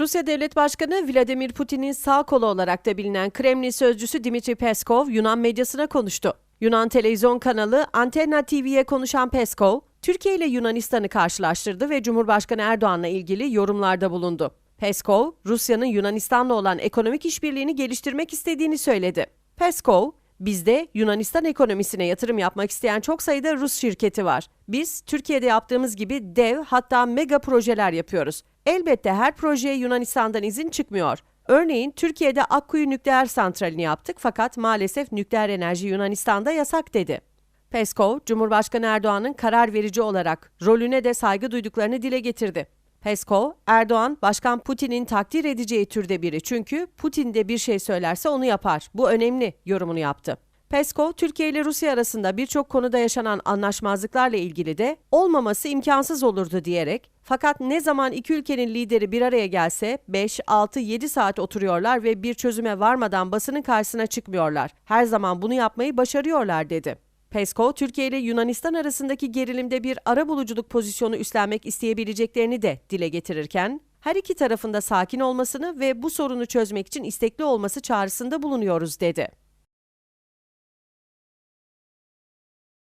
Rusya Devlet Başkanı Vladimir Putin'in sağ kolu olarak da bilinen Kremlin sözcüsü Dmitry Peskov Yunan medyasına konuştu. Yunan televizyon kanalı Antenna TV'ye konuşan Peskov, Türkiye ile Yunanistan'ı karşılaştırdı ve Cumhurbaşkanı Erdoğan'la ilgili yorumlarda bulundu. Peskov, Rusya'nın Yunanistan'la olan ekonomik işbirliğini geliştirmek istediğini söyledi. Peskov, Bizde Yunanistan ekonomisine yatırım yapmak isteyen çok sayıda Rus şirketi var. Biz Türkiye'de yaptığımız gibi dev hatta mega projeler yapıyoruz. Elbette her projeye Yunanistan'dan izin çıkmıyor. Örneğin Türkiye'de Akkuyu nükleer santralini yaptık fakat maalesef nükleer enerji Yunanistan'da yasak dedi. Peskov, Cumhurbaşkanı Erdoğan'ın karar verici olarak rolüne de saygı duyduklarını dile getirdi. Peskov, Erdoğan, Başkan Putin'in takdir edeceği türde biri çünkü Putin de bir şey söylerse onu yapar. Bu önemli yorumunu yaptı. Peskov, Türkiye ile Rusya arasında birçok konuda yaşanan anlaşmazlıklarla ilgili de olmaması imkansız olurdu diyerek, fakat ne zaman iki ülkenin lideri bir araya gelse 5, 6, 7 saat oturuyorlar ve bir çözüme varmadan basının karşısına çıkmıyorlar. Her zaman bunu yapmayı başarıyorlar dedi. Peskov, Türkiye ile Yunanistan arasındaki gerilimde bir arabuluculuk pozisyonu üstlenmek isteyebileceklerini de dile getirirken, her iki tarafında sakin olmasını ve bu sorunu çözmek için istekli olması çağrısında bulunuyoruz dedi.